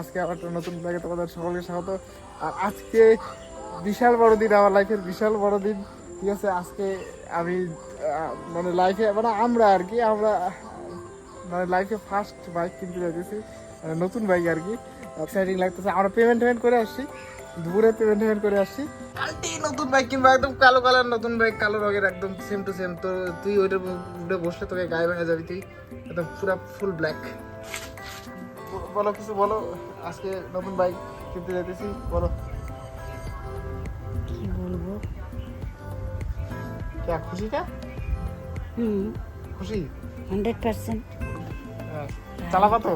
আজকে আবার একটা নতুন আর আজকে বিশাল বড় দিন, আমার লাইফের বিশাল দিন। ঠিক আছে, আজকে আমি মানে লাইফে মানে আমরা আর কি, আমরা মানে লাইফে ফার্স্ট বাইক কিনতে মানে নতুন বাইক আর কি। লাগতেছে। আমরা পেমেন্ট করে আসছি, দুপুরে পেমেন্ট করে আসছি। নতুন বাইক কিনবো, একদম কালো কালার নতুন বাইক কালো রঙের, একদম সেম টু সেম তো তুই ওইটা বসলে তোকে গায়ে ভেঙে যাবি, তুই একদম পুরা ফুল ব্ল্যাক বলো কিছু বলো? আজকে নতুন বাইক কিনতে যেতেছি বলো। কি বলব? কে খুশি কা? হুম। খুশি? হান্ড্রেড পার্সেন্ট হ্যাঁ। চালাবা তো।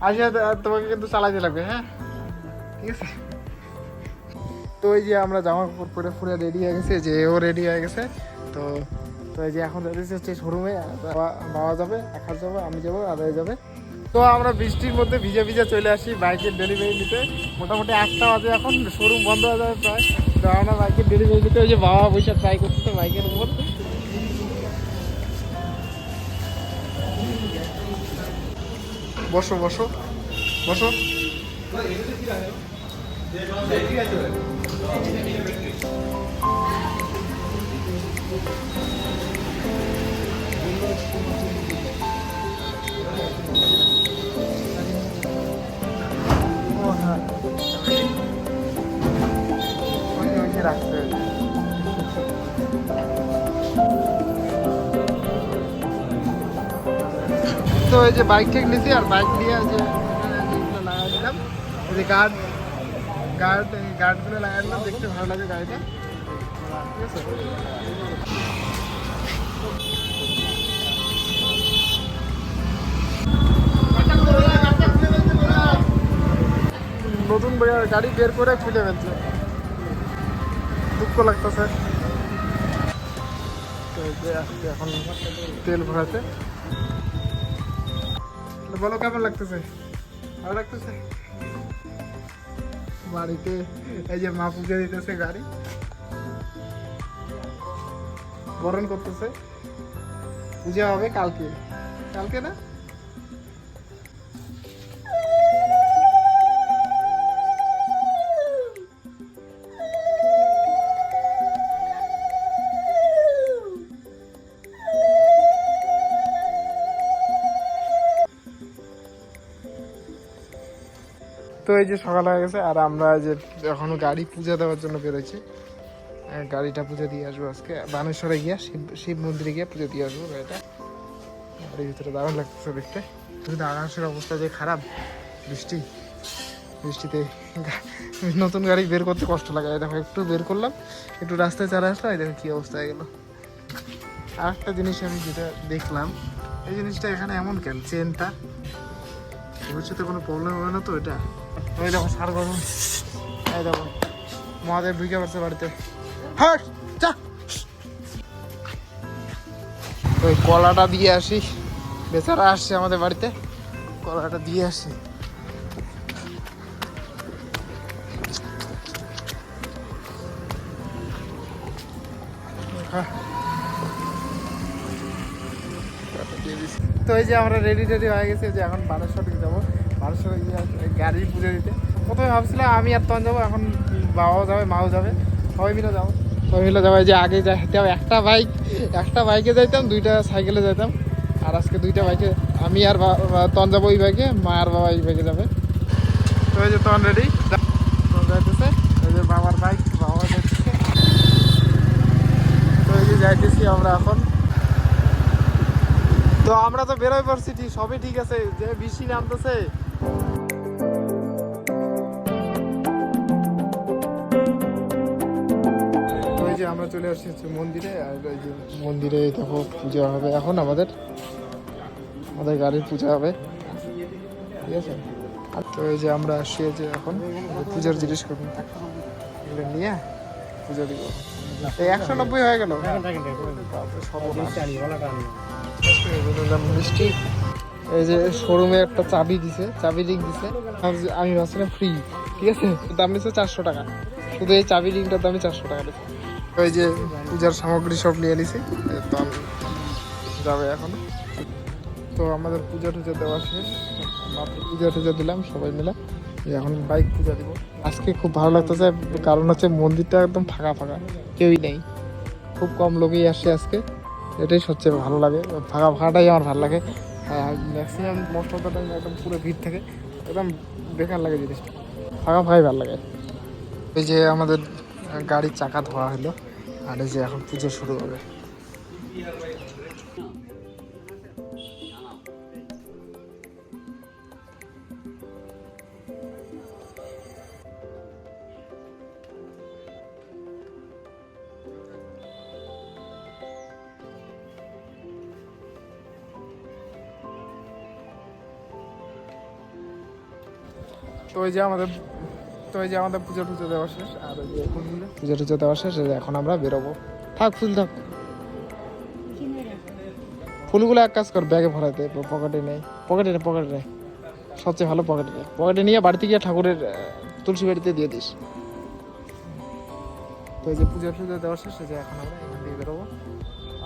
আসে তোমাকে কিন্তু চালাতে লাগবে হ্যাঁ? ঠিক আছে? তো এই যে আমরা জামা কাপড় পরে পুরো রেডি হয়ে গেছে যে ও রেডি হয়ে গেছে তো তো এই যে এখন যাচ্ছে হচ্ছে শোরুমে বাবা যাবে একা যাবে আমি যাব আদায় যাবে। তো আমরা বৃষ্টির মধ্যে ভিজে ভিজে চলে আসি বাইকের ডেলিভারি নিতে। মোটামুটি একটা বাজে এখন শোরুম বন্ধ হয়ে যাবে প্রায়। তো আমরা বাইকের ডেলিভারি নিতে ওই যে বাবা বসে ট্রাই করতেছে বাইকের উপর। বসো বসো বসো। ও রাখতে হবে। তো এই যে বাইক ঠিক নিয়েছি আর বাইক নিয়ে যে লাগাই দিলাম। এই যে গার্ড গার্ড গার্ডগুলো লাগাই দিলাম, দেখতে ভালো লাগে গাড়িটা। ঠিক আছে? নতুন গাড়ি বের করে খুলে ফেলছে দুঃখ লাগতেছে। এখন তেল ভরাতে। বলো কেমন লাগতেছে? ভালো লাগতেছে? বাড়িতে এই যে মা পুজো দিতেছে গাড়ি। বরণ করতেছে। পূজা হবে কালকে। কালকে না? তো এই যে সকাল হয়ে গেছে, আর আমরা যে এখনও গাড়ি পূজা দেওয়ার জন্য বেরোচ্ছি গাড়িটা পুজো দিয়ে আসব আজকে। বানেশ্বরে গিয়া শিব শিব মন্দিরে গিয়ে পুজো দিয়ে আসব গাড়িটা। গাড়ির ভিতরে দারুণ লাগতেছে দেখতে। কিন্তু আকাশের অবস্থা যে খারাপ, বৃষ্টি। বৃষ্টিতে নতুন গাড়ি বের করতে কষ্ট লাগে। দেখো, একটু বের করলাম, একটু রাস্তায় চালা আসলাম, এই দেখো কী অবস্থা হয়ে গেল। আর একটা জিনিস আমি যেটা দেখলাম, এই জিনিসটা এখানে এমন কেন? চেনটা ভবিষ্যতে কোনো প্রবলেম হবে না তো এটা? ওই দেখো, সার গরম। এই দেখো, মহাদেব ঢুকে পড়ছে বাড়িতে। হাট, যা। ওই কলাটা দিয়ে আসি। বেচারা আসছে আমাদের বাড়িতে। কলাটা দিয়ে আসি। হ্যাঁ। কলাটা দিয়ে দিছি। তো এই যে আমরা রেডি টেডি হয়ে গেছি যে এখন বানেশ্বর যাব। বানেশ্বর গাড়ি পুজো দিতে। প্রথমে ভাবছিলাম আমি আর তখন যাব, এখন বাবাও যাবে, মাও যাবে। সবাই মিলে যাব। সবাই মিলে যাব যে আগে যাইতে হবে একটা বাইক একটা বাইকে যাইতাম, দুইটা সাইকেলে যাইতাম। আর আজকে দুইটা বাইকে আমি আর তখন যাব ওই বাইকে মা আর বাবা এই বাইকে যাবে। তো এই যে তখন রেডি যাইতেছে, এই যে বাবার বাইক বাবা যাইতেছে। তো এই যে যাইতেছি আমরা এখন। তো আমরা তো বেরোয় পড়ছি, ঠিক, সবই ঠিক আছে, যে বৃষ্টি নামতেছে ওই যে আমরা চলে আসছি মন্দিরে, আর ওই যে মন্দিরে দেখো পূজা হবে এখন আমাদের। আমাদের গাড়ির পূজা হবে। ঠিক আছে? তো এই যে আমরা আসছি যে এখন, পূজার জিনিস করব নিয়ে। পুজো দিব। এই একশো নব্বই হয়ে গেল? মিষ্টি। এই যে শোরুমে একটা চাবি দিছে চাবি রিং দিছে। আমি ভাবছিলাম ফ্রি ঠিক আছে? দাম নিচ্ছে চারশো টাকা। শুধু এই চাবি রিংটার দামই চারশো টাকা দিচ্ছে ওই যে পূজার সামগ্রী সব নিয়ে নিছি তো আমি যাবে এখন। তো আমাদের পূজা টুজা দেওয়া শেষ। মাত্র পূজা টুজা দিলাম সবাই মিলে। এখন বাইক পূজা দিব। আজকে খুব ভালো লাগতেছে, কারণ হচ্ছে মন্দিরটা একদম ফাঁকা ফাঁকা, কেউই নেই। খুব কম লোকই আসে আজকে, এটাই সবচেয়ে ভালো লাগে। ফাঁকা ফাঁকাটাই আমার ভালো লাগে। Maximum most of the time একদম পুরো ভিড় থাকে, একদম বেকার লাগে জিনিসটা। ফাঁকা ফাঁকাই ভালো লাগে। এই যে আমাদের গাড়ির চাকা ধোয়া হলো, আর এই যে এখন পুজো শুরু হবে। তো ওই যে আমাদের তো ওই যে আমাদের পুজো টুজো দেওয়া শেষ আর ওই যে পুজো টুজো দেওয়া শেষ এখন আমরা বেরোবো। থাক ফুল থাক ফুলগুলো এক কাজ কর ব্যাগে ভরাতে পকেটে নেই। পকেটে নেই পকেটে নেই সবচেয়ে ভালো পকেটে নেই পকেটে নিয়ে বাড়িতে গিয়ে ঠাকুরের তুলসী বাড়িতে দিয়ে দিস। তো এই যে পুজো টুজো দেওয়া শেষ যে এখন আমরা এখান থেকে বেরোবো।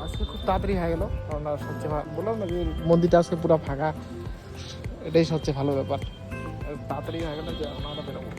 আজকে খুব তাড়াতাড়ি হয়ে গেল কারণ সবচেয়ে ভালো বললাম না যে মন্দিরটা আজকে পুরো ফাঁকা। এটাই সবচেয়ে ভালো ব্যাপার। তাড়াতাড়ি হয়ে গেলে যে না না বেরোবো